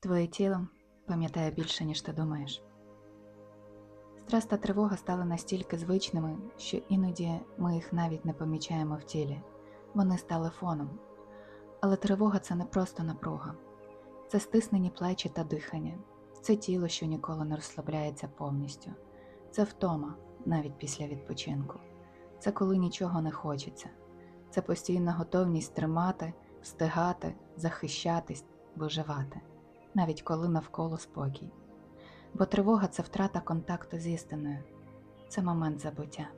Твоє тіло пам'ятає більше, ніж ти думаєш. Стрес та тривога стали настільки звичними, що іноді ми їх навіть не помічаємо в тілі. Вони стали фоном. Але тривога це не просто напруга, це стиснені плечі та дихання, це тіло, що ніколи не розслабляється повністю, це втома навіть після відпочинку, це коли нічого не хочеться, це постійна готовність тримати, встигати, захищатись, виживати, навіть коли навколо спокій. Бо тривога це втрата контакту з істиною, це момент забуття.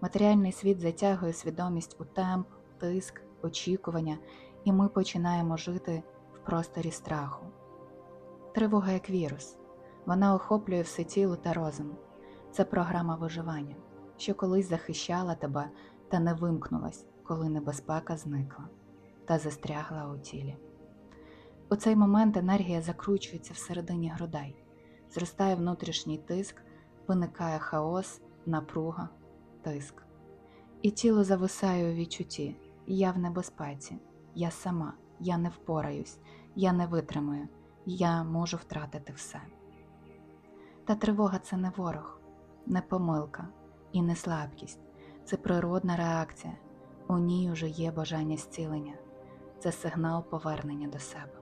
Матеріальний світ затягує свідомість у темп, тиск, очікування, і ми починаємо жити в просторі страху. Тривога як вірус, вона охоплює все тіло та розум. Це програма виживання, що колись захищала тебе та не вимкнулась, коли небезпека зникла та застрягла у тілі. У цей момент енергія закручується всередині грудей, зростає внутрішній тиск, виникає хаос, напруга, тиск. І тіло зависає у відчутті. Я в небезпеці, я сама, я не впораюсь, я не витримаю, я можу втратити все. Та тривога це не ворог, не помилка і не слабкість, це природна реакція, у ній уже є бажання зцілення, це сигнал повернення до себе.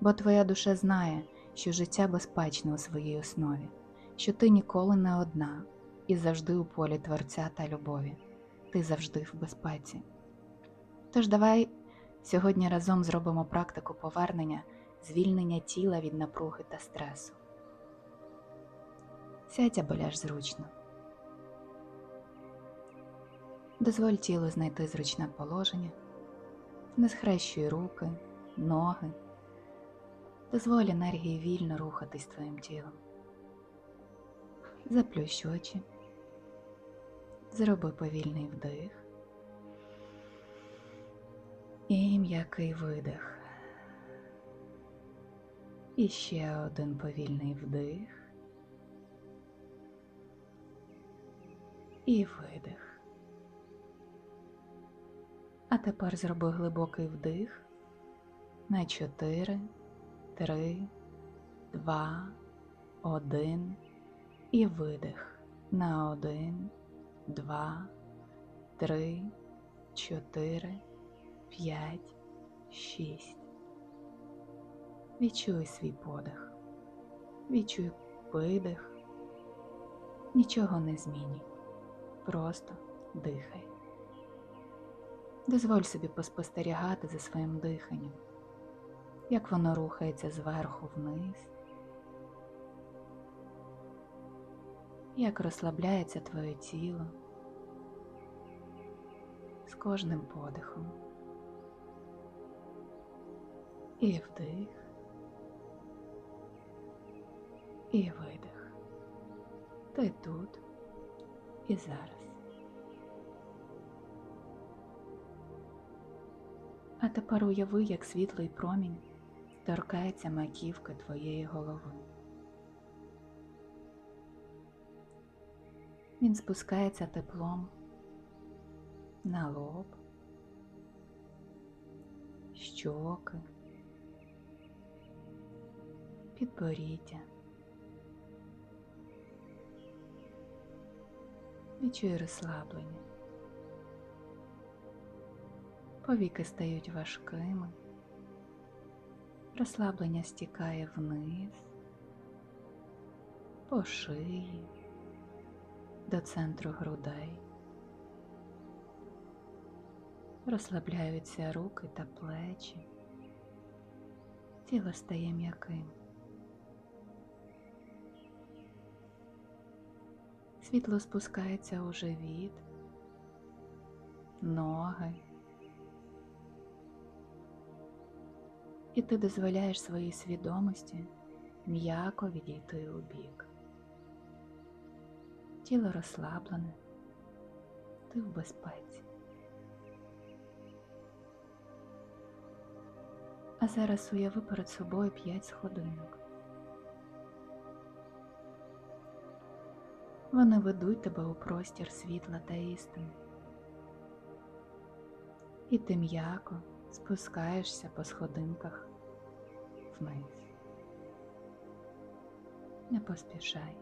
Бо твоя душа знає, що життя безпечне у своїй основі, що ти ніколи не одна і завжди у полі Творця та любові, ти завжди в безпеці. Тож давай сьогодні разом зробимо практику повернення, звільнення тіла від напруги та стресу. Сядь або ляж зручно. Дозволь тілу знайти зручне положення, не схрещуй руки, ноги. Дозволь енергії вільно рухатись твоїм тілом. Заплющ очі. Зроби повільний вдих. І м'який видих. І ще один повільний вдих. І видих. А тепер зроби глибокий вдих на чотири, три, два, один і видих. На один, два, три, чотири, п'ять, шість. Відчуй свій подих, відчуй видих, нічого не змінюй, просто дихай. Дозволь собі поспостерігати за своїм диханням, як воно рухається зверху вниз, як розслабляється твоє тіло з кожним подихом. І вдих, і видих. Ти тут і зараз. А тепер уяви, як світлий промінь торкається маківки твоєї голови. Він спускається теплом на лоб, щоки, підборіддя. Відчуй розслаблення. Повіки стають важкими, розслаблення стікає вниз, по шиї, до центру грудей. Розслабляються руки та плечі, тіло стає м'яким. Світло спускається у живіт, ноги. І ти дозволяєш своїй свідомості м'яко відійти у бік. Тіло розслаблене, ти в безпеці. А зараз уяви перед собою п'ять сходинок. Вони ведуть тебе у простір світла та істини. І ти м'яко спускаєшся по сходинках вниз. Не поспішай.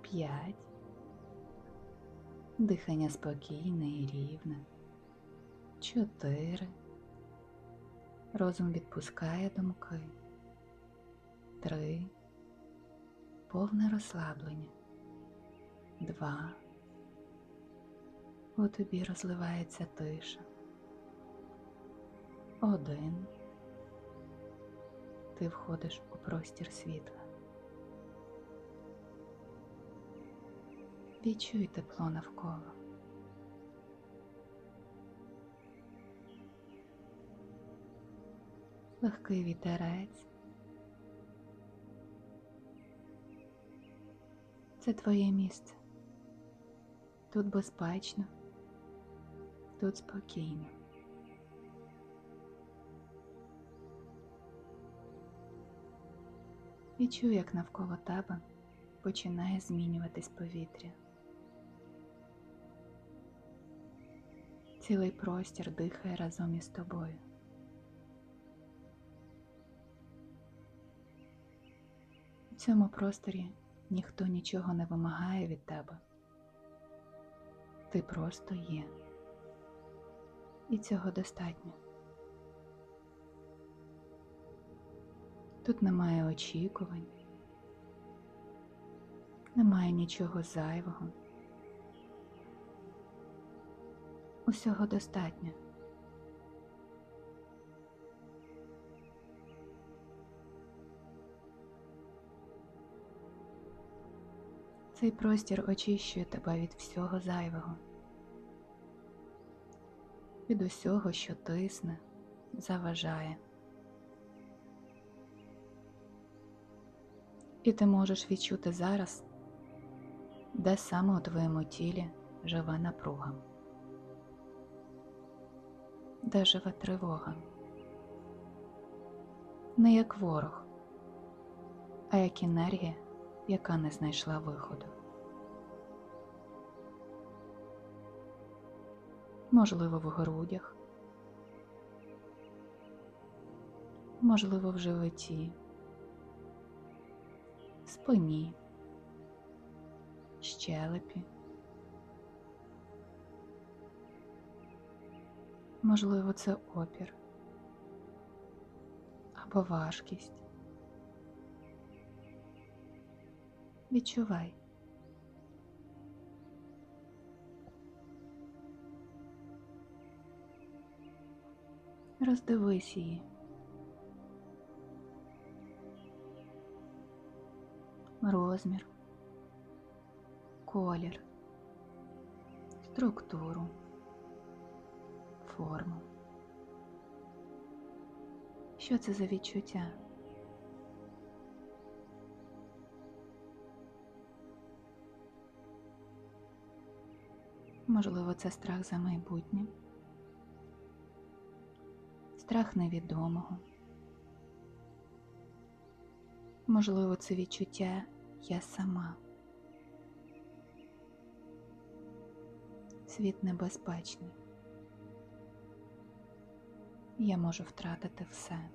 П'ять. Дихання спокійне і рівне. Чотири. Розум відпускає думки. Три. Повне розслаблення. Два. У тобі розливається тиша. Один. Ти входиш у простір світла. Відчуй тепло навколо. Легкий вітерець. Це твоє місце. Тут безпечно, тут спокійно. Відчуй, як навколо тебе починає змінюватись повітря. Цілий простір дихає разом із тобою. У цьому просторі ніхто нічого не вимагає від тебе. Ти просто є. І цього достатньо. Тут немає очікувань, немає нічого зайвого. Усього достатньо. Цей простір очищує тебе від всього зайвого, від усього, що тисне, заважає. І ти можеш відчути зараз, де саме у твоєму тілі живе напруга, де живе тривога, не як ворог, а як енергія, яка не знайшла виходу. Можливо, в грудях, можливо, в животі спині, щелепі. Можливо, це опір або важкість. Відчувай. Роздивись її. Розмір, колір, структуру, форму. Що це за відчуття? Можливо, це страх за майбутнє, страх невідомого. Можливо, це відчуття я сама. Світ небезпечний. Я можу втратити все.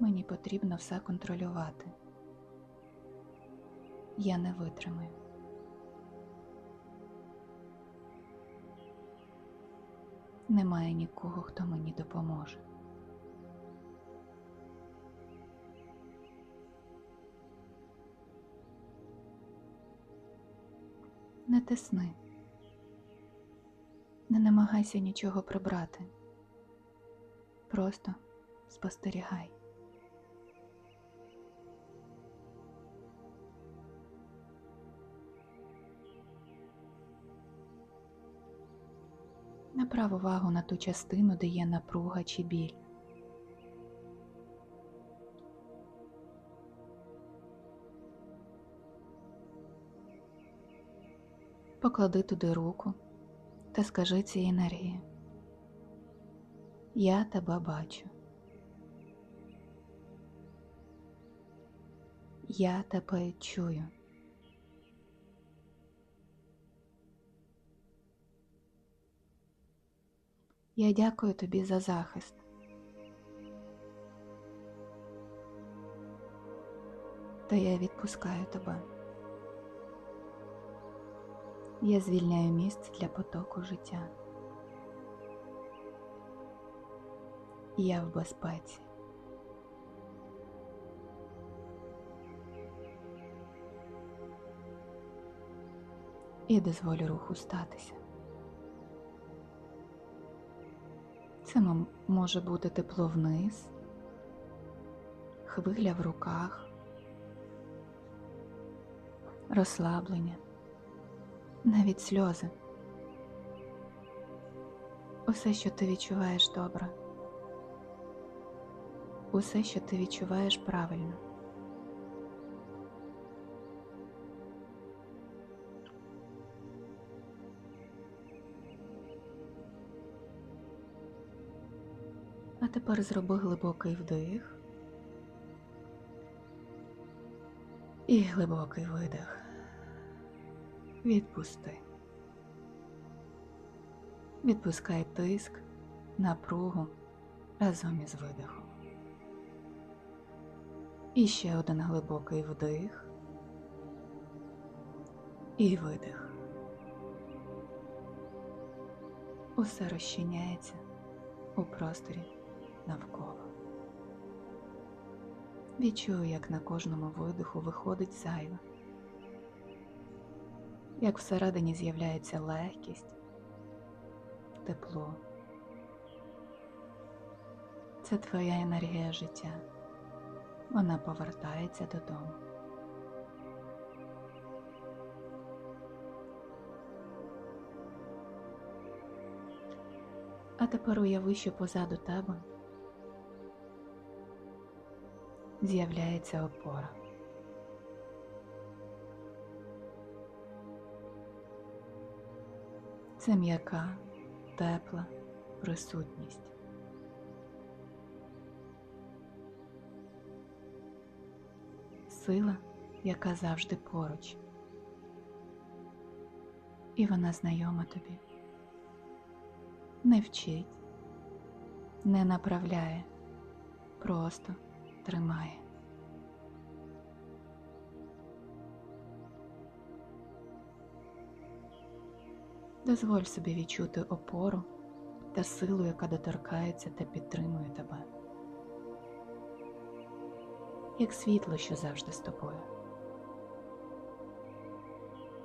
Мені потрібно все контролювати. Я не витримаю. Немає нікого, хто мені допоможе. Не тисни, не намагайся нічого прибрати. Просто спостерігай. Направ увагу на ту частину, де є напруга чи біль. Поклади туди руку та скажи цій енергії. Я тебе бачу. Я тебе чую. Я дякую тобі за захист. Та я відпускаю тебе. Я звільняю місце для потоку життя. Я в безпеці. І дозволю руху статися. Це може бути тепло вниз, хвиля в руках, розслаблення, навіть сльози. Усе, що ти відчуваєш добре. Усе, що ти відчуваєш правильно. А тепер зроби глибокий вдих і глибокий видих. Відпусти. Відпускай тиск, напругу разом із видихом. І ще один глибокий вдих і видих. Усе розчиняється у просторі навколо. Відчую, як на кожному видиху виходить зайве, як всередині з'являється легкість, тепло. Це твоя енергія життя. Вона повертається додому. А тепер уяви, що позаду тебе з'являється опора. Це м'яка, тепла присутність. Сила, яка завжди поруч. І вона знайома тобі. Не вчить, не направляє, просто тримає. Дозволь собі відчути опору та силу, яка доторкається та підтримує тебе, як світло, що завжди з тобою,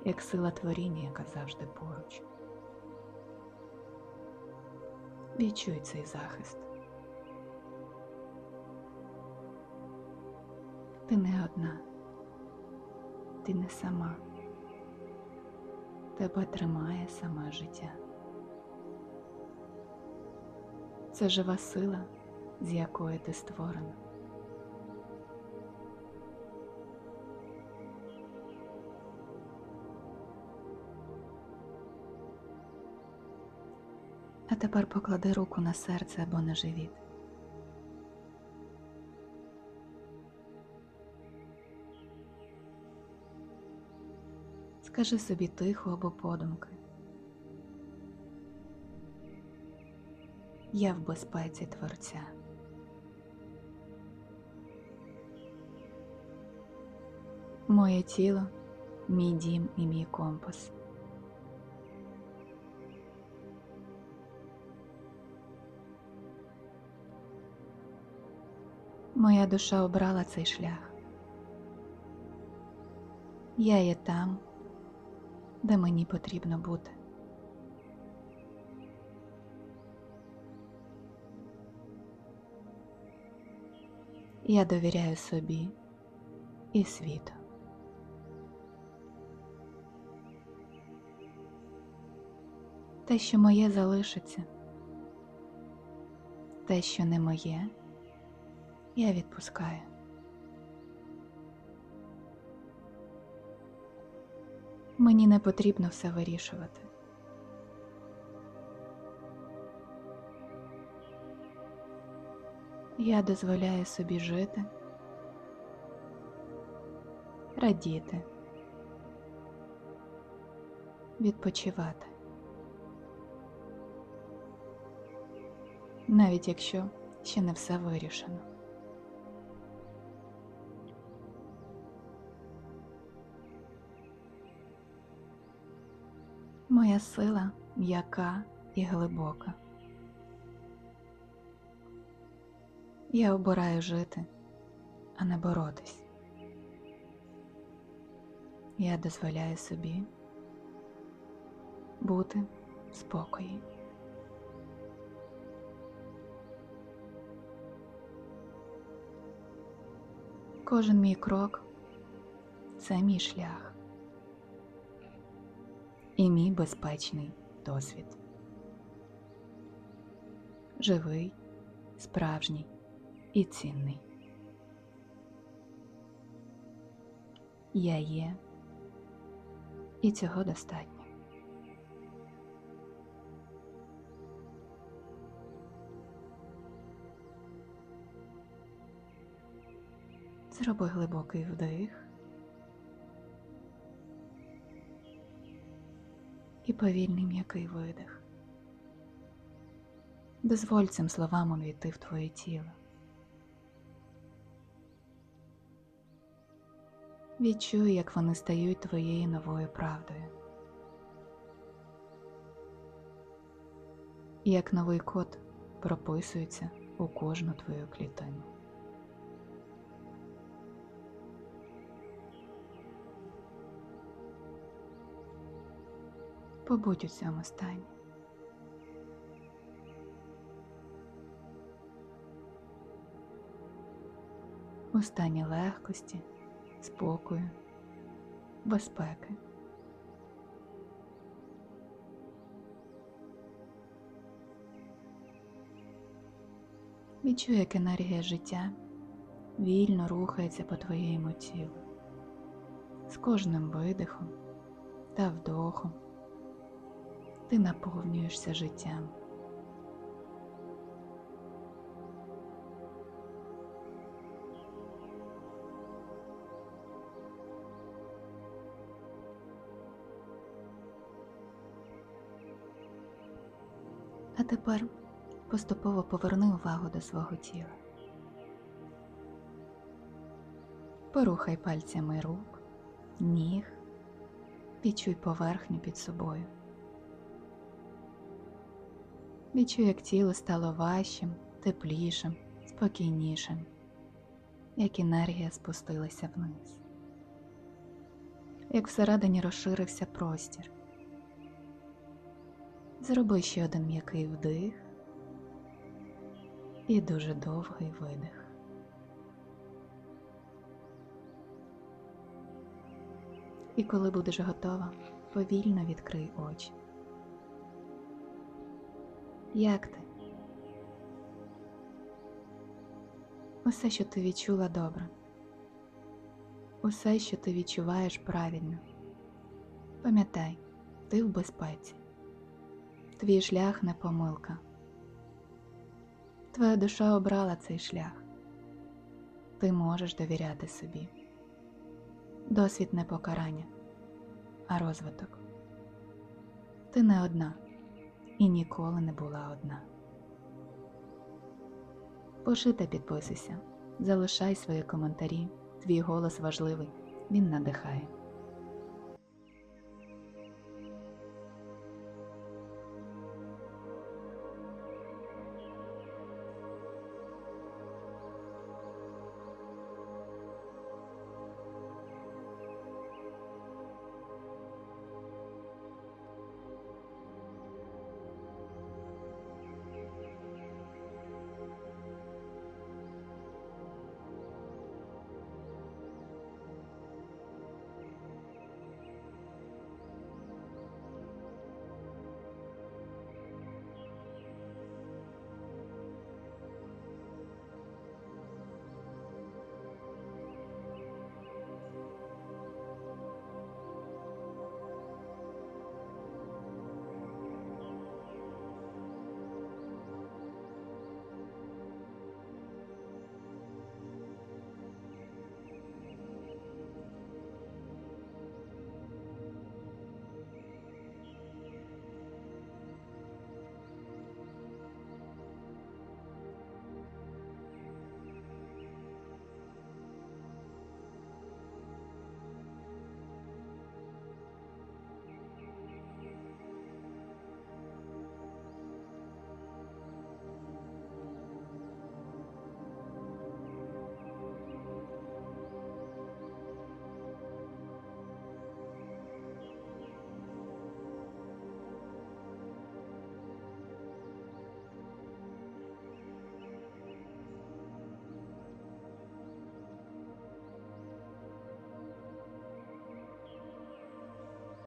як сила творіння, яка завжди поруч. Відчуй цей захист. Ти не одна, ти не сама. Тебе тримає саме життя. Це жива сила, з якої ти створена. А тепер поклади руку на серце або на живіт. Скажи собі тихо або подумки. Я в безпеці Творця. Моє тіло, мій дім і мій компас. Моя душа обрала цей шлях. Я є там, де мені потрібно бути. Я довіряю собі і світу. Те, що моє залишиться, те, що не моє, я відпускаю. Мені не потрібно все вирішувати. Я дозволяю собі жити, радіти, відпочивати. навіть якщо ще не все вирішено. Моя сила м'яка і глибока. Я обираю жити, а не боротись. Я дозволяю собі бути в спокої. Кожен мій крок це мій шлях і мій безпечний досвід. Живий, справжній і цінний. Я є, і цього достатньо. Зроби глибокий вдих і повільний м'який видих. Дозволь цим словам увійти в твоє тіло. Відчуй, як вони стають твоєю новою правдою. І як новий код прописується у кожну твою клітину. Побудь у цьому стані. У стані легкості, спокою, безпеки. Відчуй, як енергія життя вільно рухається по твоєму тілу з кожним видихом та вдохом ти наповнюєшся життям. А тепер поступово поверни увагу до свого тіла. Порухай пальцями рук, ніг, відчуй поверхню під собою. Відчуй, як тіло стало важчим, теплішим, спокійнішим, як енергія спустилася вниз, як всередині розширився простір. Зроби ще один м'який вдих і дуже довгий видих. І коли будеш готова, повільно відкрий очі. Як ти? Усе, що ти відчула добре. Усе, що ти відчуваєш правильно. Пам'ятай, ти в безпеці. Твій шлях не помилка. Твоя душа обрала цей шлях. Ти можеш довіряти собі. Досвід не покарання, а розвиток. Ти не одна і ніколи не була одна. Пиши та підписуйся, залишай свої коментарі, твій голос важливий, він надихає.